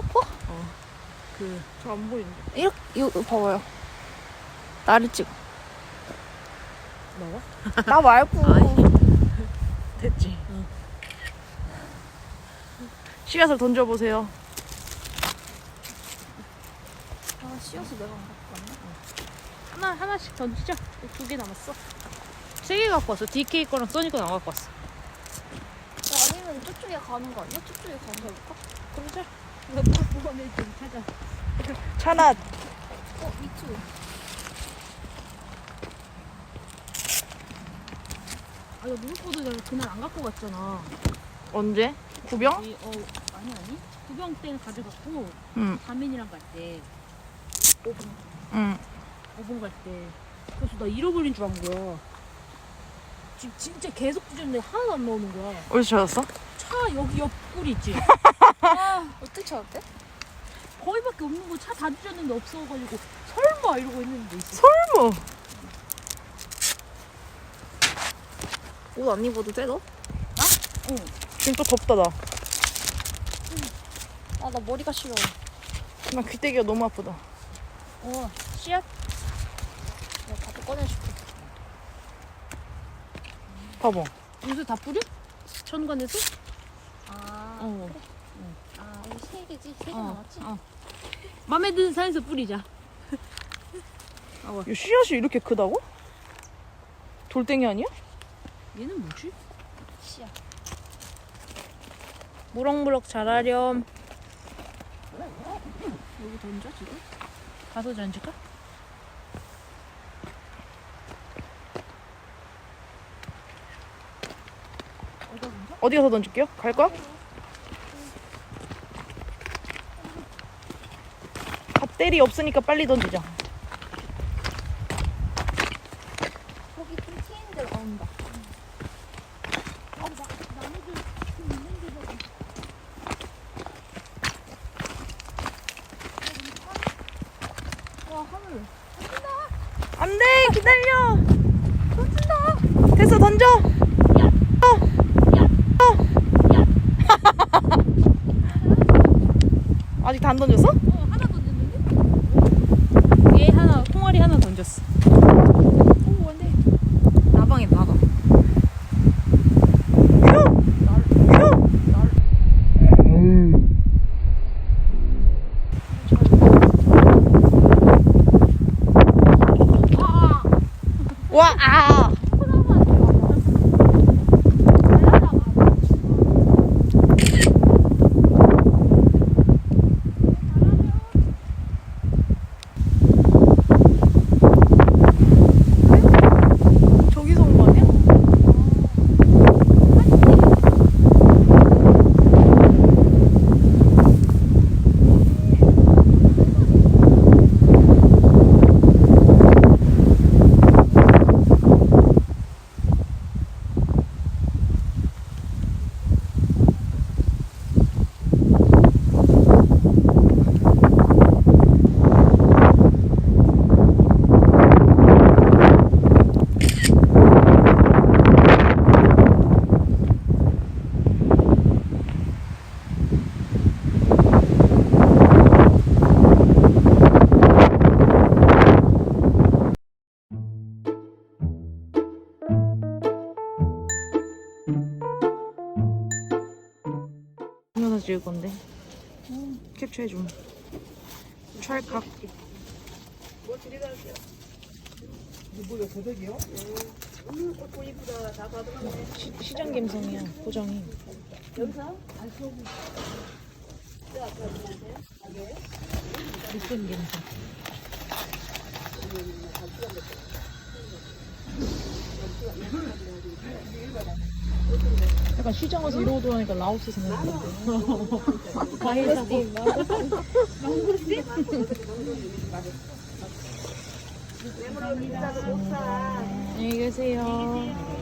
포포? 그, 저안 보이는데. 이렇게 이거 봐봐요. 나를 찍어. 나와? 나 말고. 됐지. 씨앗을 던져보세요. 아 씌어서 내가 안 갖고 왔네. 하나, 하나씩 던지자. 두 개 남았어. 세 개 갖고 왔어. DK 거랑 써니 거안 갖고 왔어. 야, 아니면 저쪽에 가는 거 아니야? 저쪽에 가서 해볼까? 그러자. 좀 찾아. 차낫. 어 미투. 아, 나 무릎보드 내가 그날 안 갖고 갔잖아. 언제? 구병? 이, 어, 아니, 아니. 구경 때는 가져갔고, 응. 가민이랑 갈 때, 응. 5분 갈 때. 그래서 나 잃어버린 줄 안 거야. 지금 진짜 계속 뒤졌는데 하나도 안 나오는 거야. 어디서 찾았어? 차 여기 옆구리 있지? 아 어떻게 찾았대? 거기밖에 없는 거 차다 뒤졌는데 없어가지고 설마 이러고 있는데. 설마. 옷 안 입어도 돼 너? 지금 또 덥다, 나. 아 나 머리가 싫어. 나 귀때기가 너무 아프다. 어, 씨앗? 내가 가서 꺼내줄게. 봐봐. 요새 다 뿌려? 천관에서? 아 어. 아세 개지? 세개 어, 남았지? 어. 맘에 드는 산에서 뿌리자. 이 씨앗이 이렇게 크다고? 돌덩이 아니야? 얘는 뭐지? 씨야. 무럭무럭 자라렴. 여기 던져 지금? 가서 던질까? 어디 가서 던질게요? 갈 거야? 갓대리 없으니까 빨리 던지자. 거기 좀 트인 데로 나온다. 와 하늘. 안 돼! 기다려! 던진다! 됐어, 던져! 어! 어! 아직 다 안 던졌어? 어 하나 던졌는데? 얘 하나 콩알이 하나 던졌어. 오 근데 나방에 나방. 휴! 휴! 와! 캡처해 좀 찰칵 시, 시장 감성이야 포장이 느낌 감성. 약간 시장 와서 이러고 돌아니까 라오스 생각나는데 과일 사고. 안녕히 계세요. 네,